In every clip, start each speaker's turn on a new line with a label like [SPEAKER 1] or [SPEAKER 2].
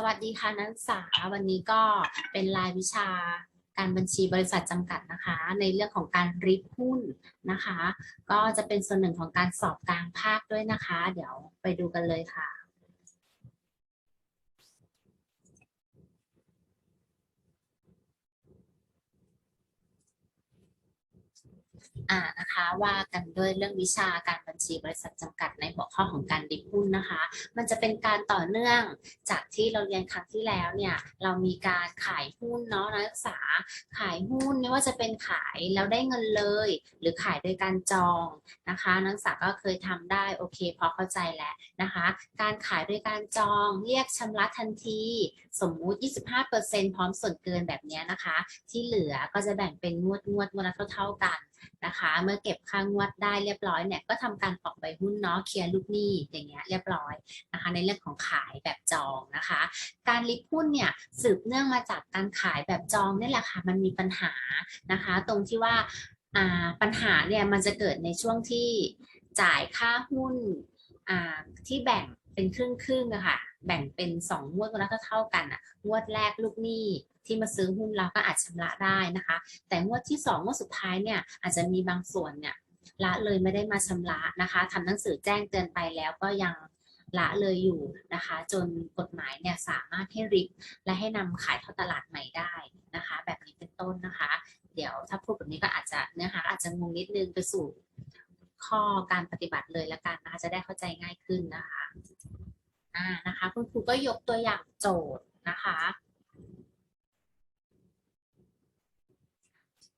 [SPEAKER 1] สวัสดีค่ะนักศึกษาวันนี้ก็เป็นรายวิชาการบัญชีบริษัทจำกัดนะคะ ในเรื่องของการริบหุ้นนะคะ ก็จะเป็นส่วนหนึ่งของการสอบกลางภาคด้วยนะคะ เดี๋ยวไปดูกันเลยค่ะ อ่านะคะว่ากันด้วยเรื่องวิชาการบัญชีบริษัทจำกัดในหัวข้อของการดิบหุ้นนะคะ มันจะเป็นการต่อเนื่องจากที่เราเรียนครั้งที่แล้วเนี่ยเรามีการขายหุ้นเนาะนักศึกษาขายหุ้นไม่ว่าจะเป็นขายแล้วได้เงินเลย หรือขายโดยการจองนะคะ นักศึกษาก็เคยทำได้โอเคพอเข้าใจแล้วนะคะ การขายโดยการจองเรียกชำระทันที สมมุติ 25%พร้อมส่วนเกินแบบนี้นะคะ ที่เหลือก็จะแบ่งเป็นงวดงวดงวดละเท่าๆกัน นะคะ เมื่อเก็บค่างวดได้เรียบร้อยเนี่ยก็ทำการออกใบหุ้นเนาะเคลียร์ลูกหนี้อย่างเงี้ยเรียบร้อยนะคะ ในเรื่องของขายแบบจองนะคะ การลิบหุ้นเนี่ยสืบเนื่องมาจากการขายแบบจองนี่แหละค่ะมันมีปัญหานะคะ ตรงที่ว่าปัญหาเนี่ยมันจะเกิดในช่วงที่จ่ายค่าหุ้นที่แบ่งเป็นครึ่งครึ่งๆอะค่ะแบ่งเป็นสองวดก็เท่ากันอะงวดแรกลูกหนี้ ที่มาซื้อหุ้นเราก็อาจชำระได้นะคะ แต่งวดที่สองวดสุดท้ายเนี่ยอาจจะมีบางส่วนเนี่ยละเลยไม่ได้มาชำระนะคะทำหนังสือแจ้งเตือนไปแล้วก็ยังละเลยอยู่นะคะ จนกฎหมายเนี่ยสามารถให้ริบและให้นำขายเข้าตลาดใหม่ได้นะคะ แบบนี้เป็นต้นนะคะ เดี๋ยวถ้าพูดแบบนี้ก็อาจจะเนื้อหาอาจจะงงนิดนึงไปสู่ข้อการปฏิบัติเลยละกันนะคะจะได้เข้าใจง่ายขึ้นนะคะอ่านะคะคุณครูก็ยกตัวอย่างโจทย์นะคะ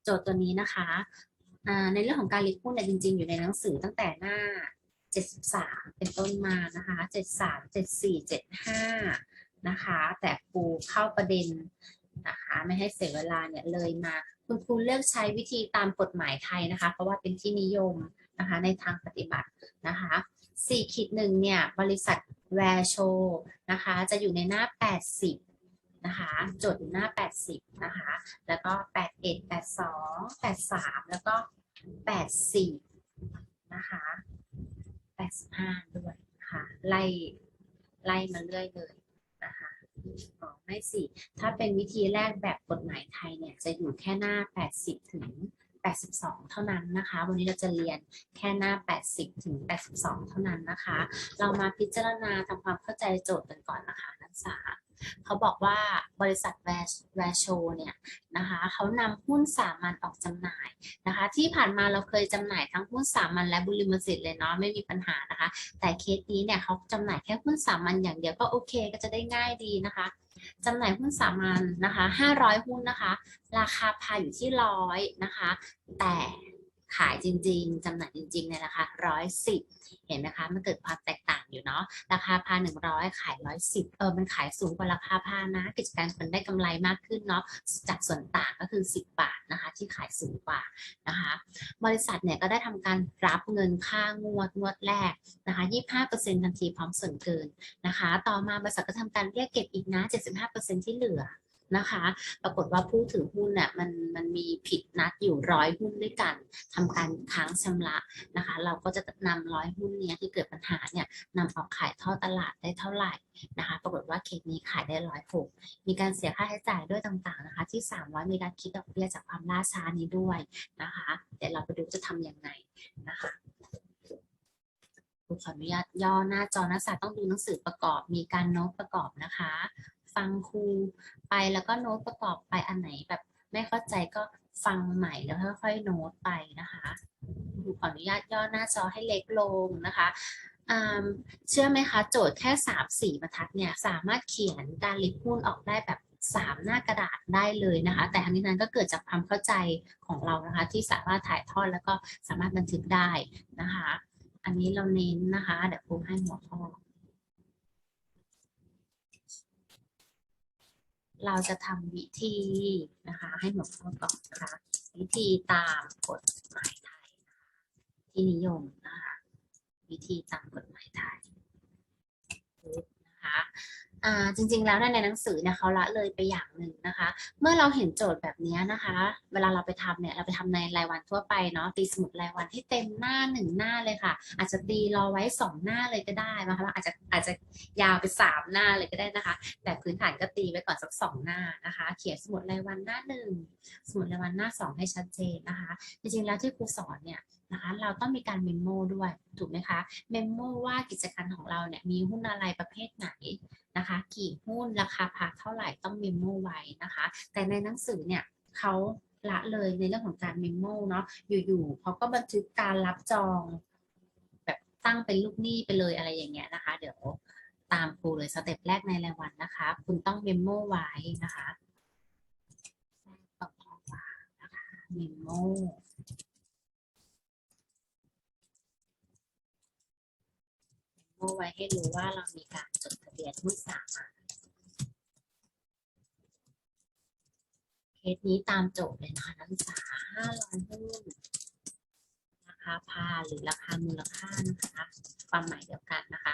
[SPEAKER 1] โจ ทย์ตัวนี้นะคะในเรื่องของการลิหุ้นเนี่ยจริง ๆ อยู่ในหนังสือตั้งแต่หน้า 73 เป็นต้นมานะคะ 73 74 75 นะคะ แต่ครูเข้าประเด็นนะคะไม่ให้เสียเวลาเนี่ยเลยมา คุณครูเลือกใช้วิธีตามกฎหมายไทยนะคะ เพราะว่าเป็นที่นิยมนะคะในทางปฏิบัตินะคะ4ขีดหนึ่งเนี่ยบริษัทแวร์โชนะคะจะอยู่ในหน้า 80 นะคะโจทย์หน้า 80 นะคะ แล้วก็ 81 82 83 แล้วก็ 84 นะคะ 85 ด้วยนะคะ ไล่ไล่มาเรื่อยเลยนะคะอ๋อไม่สิถ้าเป็นวิธีแรกแบบกฎหมายไทยเนี่ย จะอยู่แค่หน้า 80 ถึง 82 เท่านั้นนะคะ วันนี้เราจะเรียนแค่หน้า 80 ถึง 82 เท่านั้นนะคะ เรามาพิจารณาทำความเข้าใจโจทย์กันก่อนนะคะนักศึกษา เขาบอกว่าบริษัทแวร์แวร์โชเนี่ยนะคะเขานำหุ้นสามัญออกจำหน่ายนะคะ ที่ผ่านมาเราเคยจำหน่ายทั้งหุ้นสามัญและบุริมสิทธิ์เลยเนาะไม่มีปัญหานะคะ แต่เคสนี้เนี่ยเขาจำหน่ายแค่หุ้นสามัญอย่างเดียวก็โอเคก็จะได้ง่ายดีนะคะจำหน่ายหุ้นสามัญนะคะ 500 หุ้นนะคะ ราคาพายอยู่ที่ร้อยนะคะ แต่ ขายจริง ๆจำหน่ายจริง ๆ ในราคาร้อยสิบเห็นไหมคะ มันเกิดความแตกต่างอยู่เนาะ ราคาพาหนึ่งร้อยขายร้อยสิบเออ มันขายสูงกว่าราคาพานะ กิจการคนได้กำไรมากขึ้นเนาะ จากส่วนต่างก็คือ 10 บาทนะคะ ที่ขายสูงกว่านะคะ บริษัทเนี่ยก็ได้ทำการรับเงินค่างวดงวดแรกนะคะ25%ทันทีพร้อมส่วนเกินนะคะ ต่อมาบริษัทก็ทำการเรียกเก็บอีกนะ 75%ที่เหลือ นะคะ ปรากฏว่าผู้ถือหุ้นเนี่ยมันมันมีผิดนัดอยู่ร้อยหุ้นด้วยกันทำการค้างชำระนะคะ เราก็จะนำร้อยหุ้นเนี้ยที่เกิดปัญหาเนี่ยนำออกขายท่อตลาดได้เท่าไหร่นะคะ ปรากฏว่าเคสนี้ขายได้ร้อยหกมีการเสียค่าใช้จ่ายด้วยต่างๆนะคะ ที่ 300 มีการคิดดอกเบี้ยจากความล่าช้านี้ด้วยนะคะเดี๋ยวเราไปดูจะทำยังไงนะคะครูขออนุญาตย่อหน้าจอนักศึกษาต้องดูหนังสือประกอบมีการโน้ตประกอบนะคะ ฟังครูไปแล้วก็โน้ตประกอบไปอันไหนแบบไม่เข้าใจก็ฟังใหม่แล้วค่อยๆโน้ตไปนะคะครูขออนุญาตย่อหน้าจอให้เล็กลงนะคะเชื่อไหมคะ โจทย์แค่สามสี่บรรทัดเนี่ยสามารถเขียนการลิบหุ้นออกได้แบบสามหน้ากระดาษได้เลยนะคะ แต่ทั้งนี้นั้นก็เกิดจากความเข้าใจของเรานะคะ ที่สามารถถ่ายทอดแล้วก็สามารถบันทึกได้นะคะ อันนี้เราเน้นนะคะ เดี๋ยวครูให้หัวข้อ เราจะทำวิธีนะคะ ให้หลวงพ่อก่อนนะคะ วิธีตามกฎหมายไทยที่นิยมนะคะ วิธีตามกฎหมายไทยนะคะ จริงๆ แล้วในหนังสือเนี่ยเขาละเลยไปอย่างหนึ่งนะคะ เมื่อเราเห็นโจทย์แบบนี้นะคะ เวลาเราไปทำเนี่ยเราไปทำในรายวันทั่วไปเนาะตีสมุดรายวันให้เต็มหน้าหนึ่งหน้าเลยค่ะ อาจจะตีรอไว้สองหน้าเลยก็ได้นะคะอาจจะอาจจะยาวไปสามหน้าเลยก็ได้นะคะ แต่พื้นฐานก็ตีไว้ก่อนสักสองหน้านะคะ เขียนสมุดรายวันหน้าหนึ่งสมุดรายวันหน้าสองให้ชัดเจนนะคะ จริงๆแล้วที่ครูสอนเนี่ยนะคะเราต้องมีการเมมโมด้วยถูกไหมคะเมมโมว่ากิจการของเราเนี่ยมีหุ้นอะไรประเภทไหน นะคะกี่หุ้นราคาพาเท่าไหร่ต้องเมมโมไว้นะคะ แต่ในหนังสือเนี่ยเขาละเลยในเรื่องของการเมมโมเนาะอยู่ๆเขาก็บันทึกการรับจองแบบตั้งเป็นลูกหนี้ไปเลยอะไรอย่างเงี้ยนะคะ เดี๋ยวตามครูเลยสเต็ปแรกในรายวันนะคะ คุณต้องเมมโมไว้นะคะต่อมานะคะเมมโม โมไว้ให้รู้ว่าเรามีการจดทะเบียนหุ้นสามัญเคสนี้ตามโจทย์เลยนะคะนักศึกษา500หุ้นราคาพาหรือราคามูลค่านะคะความหมายเดียวกันนะคะ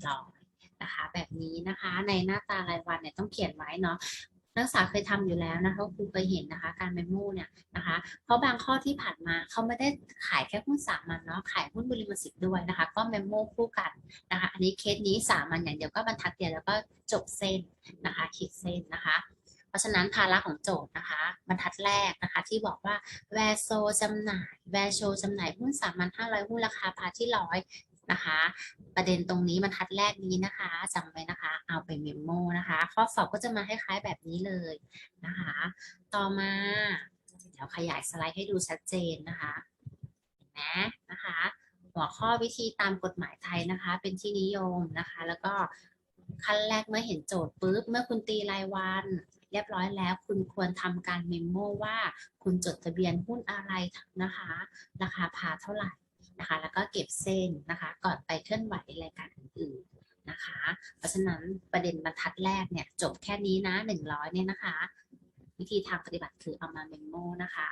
[SPEAKER 1] 100นะคะ แบบนี้นะคะในหน้าตารายวันเนี่ยต้องเขียนไว้เนาะ นักศึกษาเคยทำอยู่แล้วนะคะครูเคยเห็นนะคะการเมมโมเนี่ยนะคะเพราะบางข้อที่ผ่านมาเขาไม่ได้ขายแค่หุ้นสามัญเนาะขายหุ้นบริมสิทธิ์ด้วยนะคะ ก็เมมโมคู่กันนะคะอันนี้เคสนี้สามัญอย่างเดียวก็บรรทัดเดียวแล้วก็จบเส้นนะคะขีดเส้นนะคะเพราะฉะนั้นภาระของโจทย์นะคะ บรรทัดแรกนะคะที่บอกว่าแวโซจำหน่ายแวโชจำหน่ายหุ้นสามัญ500 หุ้นราคาพาที่ร้อย นะคะ ประเด็นตรงนี้บรรทัดแรกนี้นะคะจำไว้นะคะ เอาไปเมมโมนะคะ ข้อสอบก็จะมาคล้ายๆแบบนี้เลยนะคะ ต่อมาเดี๋ยวขยายสไลด์ให้ดูชัดเจนนะคะเห็นไหมนะคะ หัวข้อวิธีตามกฎหมายไทยนะคะ เป็นที่นิยมนะคะ แล้วก็ขั้นแรกเมื่อเห็นโจทย์ปุ๊บ เมื่อคุณตีรายวันเรียบร้อยแล้วคุณควรทำการเมมโมว่าคุณจดทะเบียนหุ้นอะไรนะคะ ราคาพาเท่าไหร่ นะคะ แล้วก็เก็บเส้นนะคะ ก่อนไปเคลื่อนไหวรายการอื่นๆนะคะ เพราะฉะนั้นประเด็นบรรทัดแรกเนี่ยจบแค่นี้นะ 100 เนี่ยนะคะ วิธีทางปฏิบัติคือเอามาเมมโมนะคะ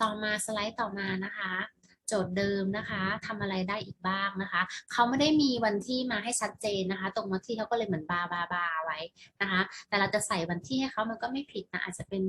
[SPEAKER 1] ต่อมาสไลด์ต่อมานะคะโจทย์เดิมนะคะทำอะไรได้อีกบ้างนะคะ เขาไม่ได้มีวันที่มาให้ชัดเจนนะคะ ตรงวันที่เขาก็เลยเหมือนบาบาบาไว้นะคะ แต่เราจะใส่วันที่ให้เขามันก็ไม่ผิดนะ อาจจะเป็น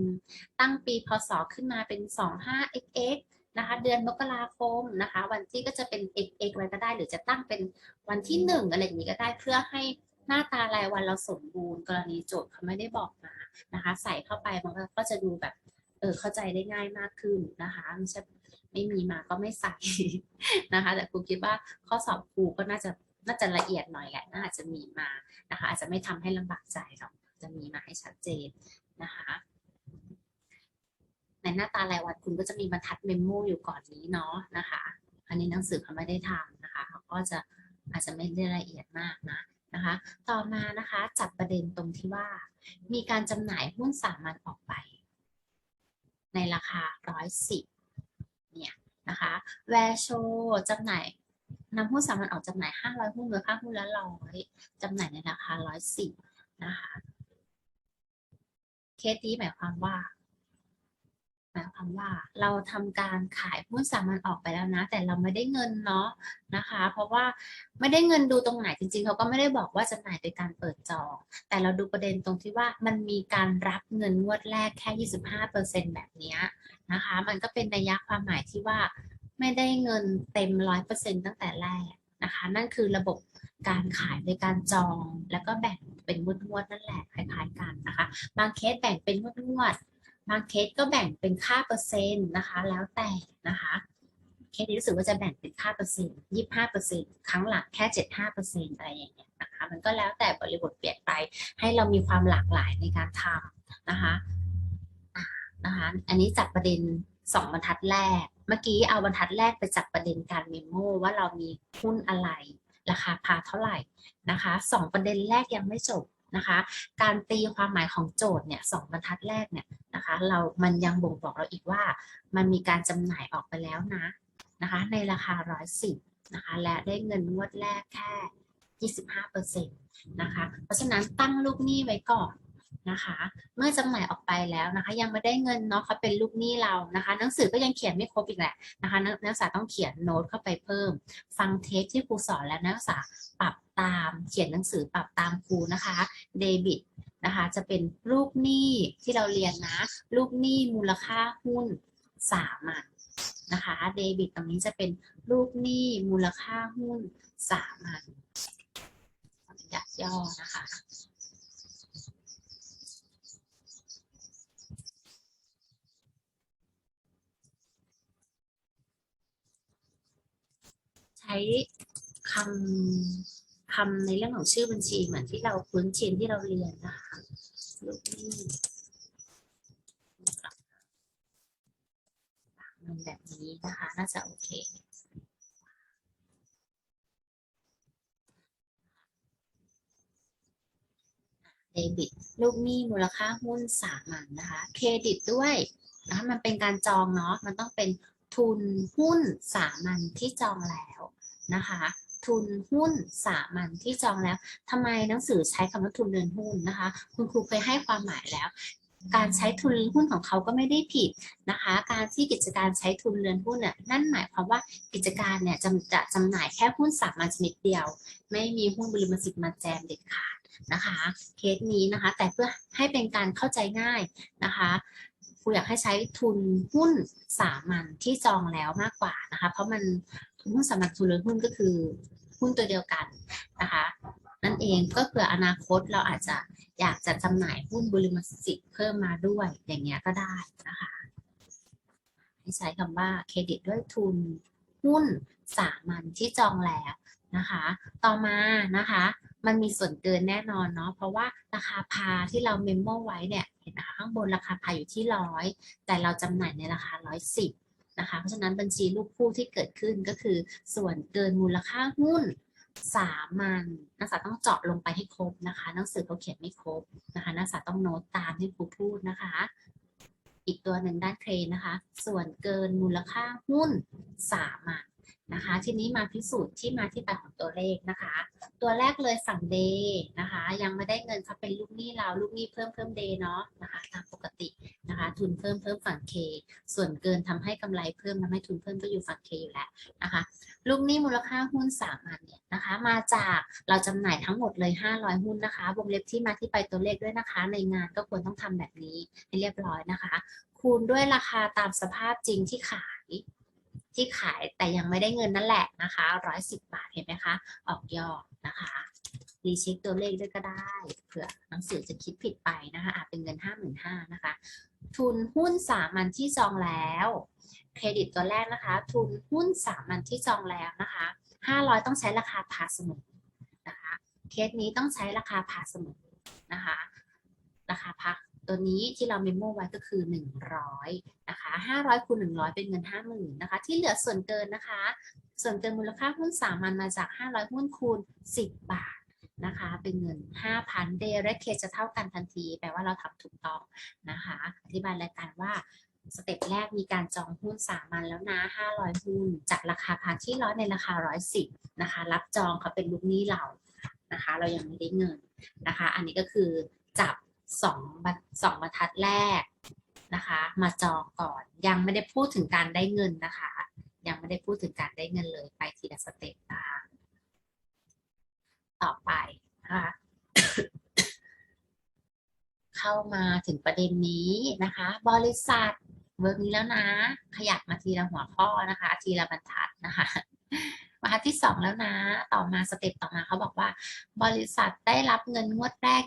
[SPEAKER 1] ตั้งปีพศขึ้นมาเป็น 25xx นะคะ เดือนมกราคมนะคะ วันที่ก็จะเป็น xx ไว้ก็ได้ หรือจะตั้งเป็นวันที่หนึ่งอะไรอย่างนี้ก็ได้เพื่อให้หน้าตารายวันเราสมบูรณ์ กรณีโจทย์เขาไม่ได้บอกมานะคะ ใส่เข้าไปมันก็จะดูแบบเออเข้าใจได้ง่ายมากขึ้นนะคะไม่ใช่ไม่มีมาก็ไม่ใส่นะคะ แต่ครูคิดว่าข้อสอบครูก็น่าจะน่าจะละเอียดหน่อยแหละน่าจะมีมานะคะ อาจจะไม่ทำให้ลำบากใจหรอกจะมีมาให้ชัดเจนนะคะ หน้าตารายวันคุณก็จะมีบรรทัดเมมโมอยู่ก่อนนี้เนาะนะคะ อันนี้หนังสือเขาไม่ได้ทำนะคะเขาก็จะอาจจะไม่ได้ละเอียดมากนะนะคะ ต่อมานะคะจับประเด็นตรงที่ว่า มีการจำหน่ายหุ้นสามัญออกไป ในราคาร้อยสิบเนี่ยนะคะแวร์โชจำหน่ายนำหุ้นสามัญออกจำหน่ายห้าร้อยหุ้นมูลค่าหุ้นละร้อยจำหน่ายในราคาร้อยสิบนะคะ เคสนี้หมายความว่า หมายความว่าเราทำการขายหุ้นสามัญออกไปแล้วนะ แต่เราไม่ได้เงินเนาะนะคะ เพราะว่าไม่ได้เงินดูตรงไหนจริง ๆเขาก็ไม่ได้บอกว่าจำหน่ายโดยการเปิดจอง แต่เราดูประเด็นตรงที่ว่ามันมีการรับเงินงวดแรกแค่ 25%แบบเนี้นะคะ มันก็เป็นนัยยะความหมายที่ว่าไม่ได้เงินเต็ม 100%ตั้งแต่แรกนะคะ นั่นคือระบบการขายโดยการจองแล้วก็แบ่งเป็นงวดๆนั่นแหละคล้ายๆกันนะคะ บางเคสแบ่งเป็นงวดๆ บางเคสก็แบ่งเป็นค่าเปอร์เซ็นต์นะคะ แล้วแต่นะคะเคสนี้รู้สึกว่าจะแบ่งเป็นค่าเปอร์เซ็นต์ยี่ห้าเปอร์เซ็นต์ครั้งหลังแค่เจ็ดห้าเปอร์เซ็นต์อะไรอย่างเงี้ยนะคะ มันก็แล้วแต่บริบทเปลี่ยนไป ให้เรามีความหลากหลายในการทำนะคะนะคะ อันนี้จัดประเด็นสองบรรทัดแรก เมื่อกี้เอาบรรทัดแรกไปจัดประเด็นการเมมโมว่าเรามีหุ้นอะไร ราคาพาเท่าไหร่นะคะสองประเด็นแรกยังไม่จบ นะคะ การตีความหมายของโจทย์เนี่ยสองบรรทัดแรกเนี่ยนะคะเรามันยังบ่งบอกเราอีกว่า มันมีการจำหน่ายออกไปแล้วนะนะคะในราคาร้อยสิบนะคะและได้เงินงวดแรกแค่ 25%นะคะเพราะฉะนั้นตั้งลูกหนี้ไว้ก่อน นะคะ เมื่อจำหน่ายออกไปแล้วนะคะ ยังไม่ได้เงินเนาะเขาเป็นลูกหนี้เรานะคะ หนังสือก็ยังเขียนไม่ครบอีกแหละนะคะนักศึกษาต้องเขียนโน้ตเข้าไปเพิ่ม ฟังเทปที่ครูสอนแล้วนักศึกษาปรับตามเขียนหนังสือปรับตามครูนะคะเดบิตนะคะจะเป็นลูกหนี้ที่เราเรียนนะ ลูกหนี้มูลค่าหุ้นสามัญนะคะเดบิตตรงนี้จะเป็นลูกหนี้มูลค่าหุ้นสามัญขออนุญาตย่อนะคะ ช้คำคำในเรื่องของชื่อบัญชีเหมือนที่เราคุ้นชินที่เราเรียนนะคะลูกนี้แบบนี้นะคะ น่าจะโอเคเดบิตลูกหนี้มูลค่าหุ้นสามัญนะคะ เครดิตด้วยนะคะมันเป็นการจองเนาะมันต้องเป็นทุนหุ้นสามัญที่จองแล้ว นะคะ ทุนหุ้นสามัญที่จองแล้วทำไมหนังสือใช้คำว่าทุนเรือนหุ้นนะคะ คุณครูเคยให้ความหมายแล้วการใช้ทุนหุ้นของเขาก็ไม่ได้ผิดนะคะ การที่กิจการใช้ทุนเรือนหุ้นเนี่ยนั่นหมายความว่ากิจการเนี่ยจะจะจำหน่ายแค่หุ้นสามัญชนิดเดียว ไม่มีหุ้นบริมสิทธิ์มาแจมเด็ดขาดนะคะ เคสนี้นะคะ แต่เพื่อให้เป็นการเข้าใจง่ายนะคะครูอยากให้ใช้ทุนหุ้นสามัญที่จองแล้วมากกว่านะคะ เพราะมัน หุ้นสามัญทุนเรือหุ้นก็คือหุ้นตัวเดียวกันนะคะนั่นเองก็เผื่ออนาคตเราอาจจะอยากจะจำหน่ายหุ้นบริมสิทธิ์เพิ่มมาด้วยอย่างเงี้ยก็ได้นะคะให้ใช้คำว่าเครดิตด้วยทุนหุ้นสามัญที่จองแล้วนะคะ ต่อมานะคะ มันมีส่วนเกินแน่นอนเนาะเพราะว่าราคาพาที่เราเมมโมไว้เนี่ยเห็นนะคะข้างบนราคาพาอยู่ที่ร้อยแต่เราจำหน่ายในราคาร้อยสิบ นะคะ เพราะฉะนั้นบัญชีลูกผู้ที่เกิดขึ้นก็คือ ส่วนเกินมูลค่าหุ้นสามัญนักศึกษาต้องเจาะลงไปให้ครบนะคะ หนังสือเขาเขียนไม่ครบนะคะนักศึกษาต้องโน้ตตามที่ครูพูดนะคะ อีกตัวหนึ่งด้านเครนนะคะ ส่วนเกินมูลค่าหุ้นสามัญ นะคะ ทีนี้มาพิสูจน์ที่มาที่ไปของตัวเลขนะคะ ตัวแรกเลยฝั่งเดย์นะคะ ยังไม่ได้เงินเขาเป็นลูกหนี้เราลูกหนี้เพิ่มเพิ่มเดย์เนาะนะคะตามปกตินะคะ ทุนเพิ่มเพิ่มฝั่งเคส่วนเกินทำให้กำไรเพิ่มทำให้ทุนเพิ่มก็อยู่ฝั่งเคอยู่แล้วนะคะลูกหนี้มูลค่าหุ้นสามัญเนี่ยนะคะ มาจากเราจำหน่ายทั้งหมดเลย 500 หุ้นนะคะ วงเล็บที่มาที่ไปตัวเลขด้วยนะคะ ในงานก็ควรต้องทำแบบนี้ให้เรียบร้อยนะคะ คูณด้วยราคาตามสภาพจริงที่ขาย ที่ขายแต่ยังไม่ได้เงินนั่นแหละนะคะ110บาทเห็นไหมคะ ออกยอดนะคะรีเช็คตัวเลขด้วยก็ได้เผื่อหนังสือจะคิดผิดไปนะคะอาจเป็นเงิน55,000นะคะ ทุนหุ้นสามัญที่จองแล้ว เครดิตตัวแรกนะคะ ทุนหุ้นสามัญที่จองแล้วนะคะ500ต้องใช้ราคาพาสมอนนะคะเคสนี้ต้องใช้ราคาพาสมอนะคะ ราคาพัก ตัวนี้ที่เราเมมโมไว้ก็คือ 100นะคะ500คูณ100 เป็นเงิน 50,000นะคะ ที่เหลือส่วนเกินนะคะ ส่วนเกินมูลค่าหุ้นสามัญมาจาก 500 หุ้นคูณ 10 บาทนะคะ เป็นเงิน 5,000 direct case จะเท่ากันทันที แปลว่าเราทำถูกต้องนะคะ อธิบายรายการว่าสเต็ปแรกมีการจองหุ้นสามัญแล้วนะ 500 หุ้น จากราคาพาที่ร้อยในราคา 110 นะคะ รับจองเขาเป็นลูกหนี้เรานะคะ เรายังไม่ได้เงินนะคะ อันนี้ก็คือจับ สองสองบรรทัดแรกนะคะ มาจองก่อนยังไม่ได้พูดถึงการได้เงินนะคะ ยังไม่ได้พูดถึงการได้เงินเลยไปทีละสเต็ปนะคะต่อไปนะคะเข้ามาถึงประเด็นนี้นะคะ บริษัทเวิร์กนี้แล้วนะ ขยับมาทีละหัวข้อนะคะ ทีละบรรทัดนะคะ บรรทัดที่สองแล้วนะ ต่อมาสเต็ปต่อมาเขาบอกว่า บริษัทได้รับเงินงวดแรก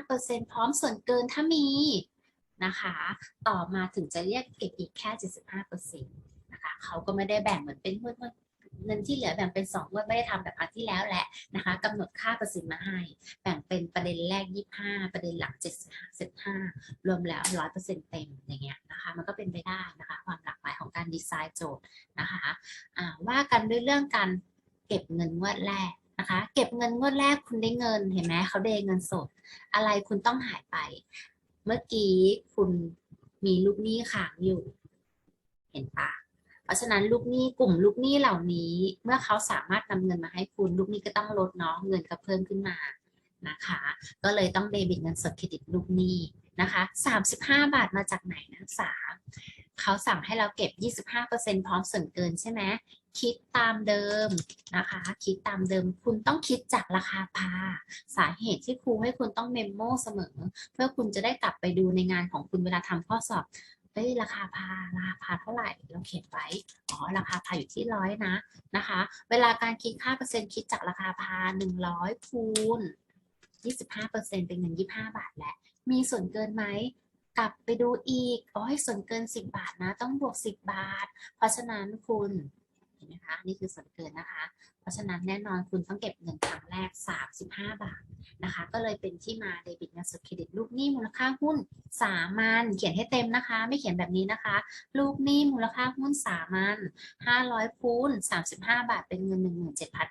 [SPEAKER 1] 25%พร้อมส่วนเกินถ้ามีนะคะ ต่อมาถึงจะเรียกเก็บอีกแค่ 75%นะคะเขาก็ไม่ได้แบ่งเหมือนเป็นงวด เงินที่เหลือแบ่งเป็น2งวดไม่ได้ทำแบบครั้งที่แล้วแหละนะคะกำหนดค่าเปอร์เซ็นต์มาให้ แบ่งเป็นประเด็นแรก 25 ประเด็นหลัง75รวมแล้ว 100%เต็มอย่างเงี้ยนะคะมันก็เป็นไปได้นะคะความหลากหลายของการดีไซน์โจทย์นะคะะว่ากันด้วยเรื่องการเก็บเงินงวดแรกนะคะเก็บเงินงวดแรกคุณได้เงินเห็นไหมเขาเดเงินสด อะไรคุณต้องหายไป เมื่อกี้คุณมีลูกหนี้ค้างอยู่ เห็นปะ เพราะฉะนั้นลูกหนี้กลุ่มลูกหนี้เหล่านี้ เมื่อเขาสามารถนำเงินมาให้คุณ ลูกหนี้ก็ต้องลดเนาะเงินก็เพิ่มขึ้นมานะคะ ก็เลยต้องเดบิตเงินสดเครดิตลูกหนี้นะคะ35 บาทมาจากไหนนะสาเขาสั่งให้เราเก็บ 25%พร้อมส่วนเกินใช่ไหมคิดตามเดิมนะคะ คิดตามเดิมคุณต้องคิดจากราคาพา สาเหตุที่ครูให้คุณต้องเมมโมเสมอ เพื่อคุณจะได้กลับไปดูในงานของคุณเวลาทำข้อสอบ เอ้ยราคาพาราคาพาเท่าไหร่เราเขียนไว้อ๋อราคาพาอยู่ที่ร้อยนะนะคะ เวลาการคิดค่าเปอร์เซ็นต์คิดจากราคาพาหนึ่งร้อยคูณยี่สิบห้าเปอร์เซ็นต์เป็นเงินยี่ห้าบาทแหละ มีส่วนเกินไหมกลับไปดูอีก อ๋อ ให้ส่วนเกินสิบบาทนะ ต้องบวกสิบบาท เพราะฉะนั้นคุณ ห็นไหมคะนี่คือส่วนเกินนะคะ เพราะฉะนั้นแน่นอนคุณต้องเก็บเงินครั้งแรก 35 บาทนะคะ ก็เลยเป็นที่มาเดบิตเงินสดเครดิตลูกหนี้มูลค่าหุ้นสามัญเขียนให้เต็มนะคะ ไม่เขียนแบบนี้นะคะ ลูกหนี้มูลค่าหุ้นสามัญ500คูณ35 บาท เป็นเงิน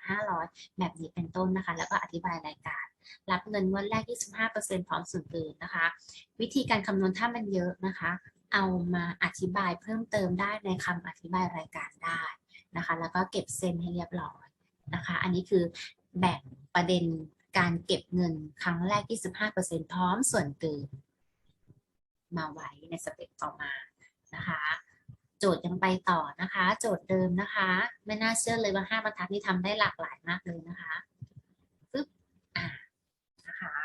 [SPEAKER 1] 17,500 แบบนี้เป็นต้นนะคะ แล้วก็อธิบายรายการรับเงินงวันแรก 25%พร้อมส่วนเกินนะคะ วิธีการคำนวณถ้ามันเยอะนะคะ เอามาอธิบายเพิ่มเติมได้ในคำอธิบายรายการได้ นะคะ แล้วก็เก็บเส้นให้เรียบร้อยนะคะ อันนี้คือแบ่งประเด็นการเก็บเงินครั้งแรก25%พร้อมส่วนเกินมาไว้ในสเต็ปต่อมานะคะ โจทย์ยังไปต่อนะคะ โจทย์เดิมนะคะ ไม่น่าเชื่อเลยว่าห้าบรรทัดนี่ทำได้หลากหลายมากเลยนะคะปึ๊บอ่านะคะ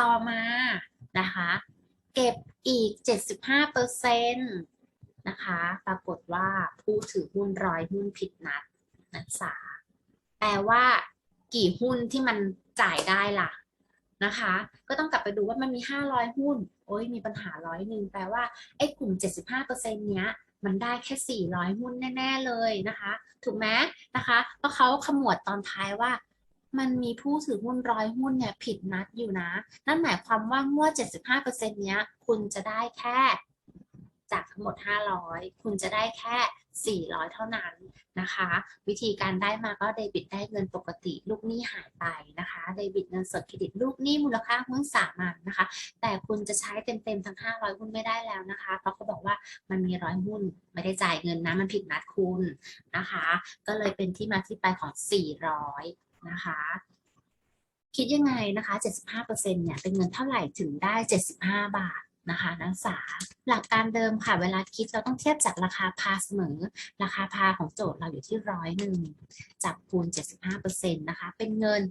[SPEAKER 1] ต่อมานะคะ เก็บอีก 75เปอร์เซ็นต์ นะคะ ปรากฏว่าผู้ถือหุ้นร้อยหุ้นผิดนัดนักศึกษา แปลว่ากี่หุ้นที่มันจ่ายได้ล่ะนะคะ ก็ต้องกลับไปดูว่ามันมี 500 หุ้น โอ้ยมีปัญหาร้อยหนึ่งแปลว่าไอ้กลุ่ม 75%เนี้ยมันได้แค่ 400 หุ้นแน่ๆเลยนะคะ ถูกไหมนะคะ เพราะเขาขมวดตอนท้ายว่า มันมีผู้ถือหุ้นร้อยหุ้นเนี่ยผิดนัดอยู่นะ นั่นหมายความว่างวด 75%เนี้ย คุณจะได้แค่ จากทั้งหมด 500 คุณจะได้แค่ 400 เท่านั้นนะคะ วิธีการได้มาก็เดบิตได้เงินปกติ ลูกหนี้หายไปนะคะเดบิตเงินสดเครดิตลูกหนี้มูลค่าหุ้นสามัญนะคะ แต่คุณจะใช้เต็มๆทั้ง 500 หุ้นไม่ได้แล้วนะคะ เพราะเขาบอกว่ามันมีร้อยหุ้นไม่ได้จ่ายเงินนะมันผิดนัดคุณนะคะ ก็เลยเป็นที่มาที่ไปของ 400 นะคะคิดยังไงนะคะ 75%เนี่ย เป็นเงินเท่าไหร่ถึงได้ 75 บาท นะคะนักศึกษา หลักการเดิมค่ะ เวลาคิดเราต้องเทียบจากราคาพาเสมอ ราคาพาของโจทย์เราอยู่ที่ร้อยหนึ่งจับคูณ 75%นะคะ เป็นเงิน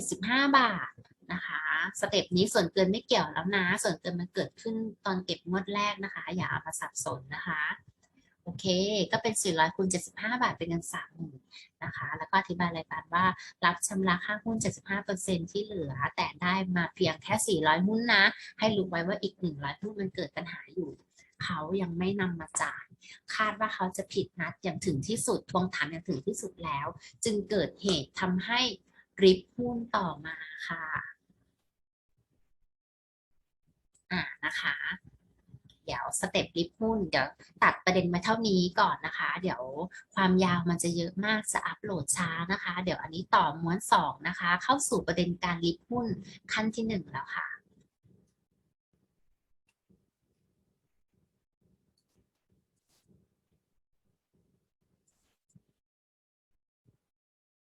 [SPEAKER 1] 75 บาทนะคะสเต็ปนี้ส่วนเกินไม่เกี่ยวแล้วนะ ส่วนเกินมันเกิดขึ้นตอนเก็บงวดแรกนะคะ อย่าเอามาสับสนนะคะ อเค ก็เป็น 400คูณ75 บาท เป็นเงิน30,000นะคะ แล้วก็อธิบายรายการว่ารับชำระค่าหุ้น 75%ที่เหลือ แต่ได้มาเพียงแค่ 400 หุ้นนะ ให้รู้ไว้ว่าอีก 100หุ้นมันเกิดปัญหาอยู่ เขายังไม่นำมาจ่าย คาดว่าเขาจะผิดนัดอย่างถึงที่สุด ทวงถามอย่างถึงที่สุดแล้ว จึงเกิดเหตุทำให้ริบหุ้นต่อมาค่ะ อ่านะคะ ดี๋ยวสเต็ปริบหุ้นเดี๋ยวตัดประเด็นมาเท่านี้ก่อนนะคะ เดี๋ยวความยาวมันจะเยอะมากจะอัปโหลดช้านะคะ เดี๋ยวอันนี้ต่อม้วนสองนะคะ เข้าสู่ประเด็นการริบหุ้นขั้นที่หนึ่งแล้วค่ะ